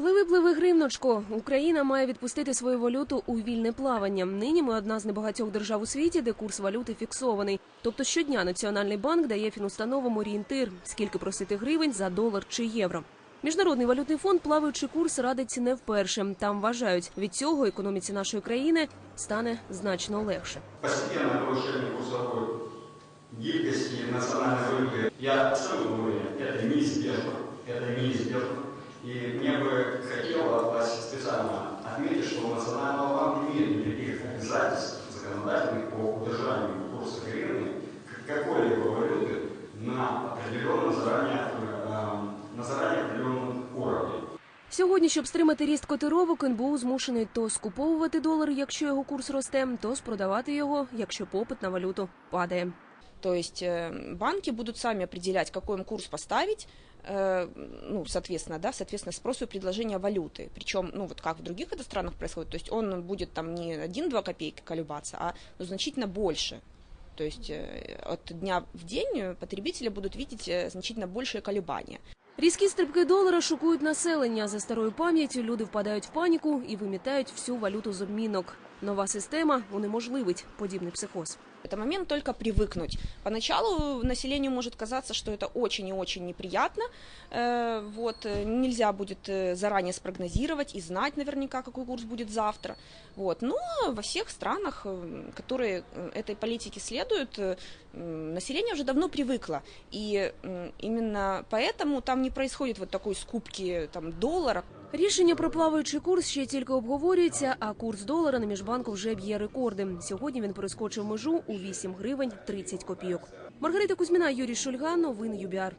Пливи, пливи, гривночко. Україна має відпустити свою валюту у вільне плавання. Нині ми одна з небагатьох держав у світі, де курс валюти фіксований. Тобто щодня Національний банк дає фінустановам орієнтир, скільки просити гривень за долар чи євро. Міжнародний валютний фонд плаваючий курс радить не вперше. Там вважають, від цього економіці нашої країни стане значно легше. Постепенное повышение курсовой гибкости национальной валюты, я абсолютно уверен, это неизбежно. Это неизбежно. И мне бы хотелось специально отметить, что у Национального банка нет никаких обязательств законодательных по удержанию курса гривны к- какой-либо валюты на определенном заранее, э, на заранее определенном уровне. Сьогодні, щоб стримати ріст котировок, НБУ змушений то скуповувати долар, якщо його курс росте, то спродавати його, якщо попит на валюту падає. То есть э, банки будут сами определять, какой им курс поставить, э, ну, соответственно, да, соответственно, спросу и предложения валюты. Причем, ну, вот как в других это странах происходит, то есть он будет там не 1-2 копейки колебаться, а ну, значительно больше. То есть э, от дня в день э, потребители будут видеть э, значительно большие колебания. Різкі стрибки долара шокують населення. За старою пам'яттю люди впадають в паніку і вимітають всю валюту з обмінок. Нова система унеможливить подібний психоз. Это момент только привыкнуть. Поначалу населению может казаться, что это очень и очень неприятно. Э, Вот, э, нельзя будет э, заранее спрогнозировать и знать наверняка, какой курс будет завтра. Вот. Но во всех странах, которые этой политике следуют, население уже давно привыкло. И именно поэтому там не происходит вот такой скупки там, доллара, Рішення про плаваючий курс ще тільки обговорюється, а курс долара на міжбанку вже б'є рекорди. Сьогодні він перескочив межу у 8 гривень 30 копійок. Маргарита Кузьміна, Юрій Шульга, новини ЮБІАР.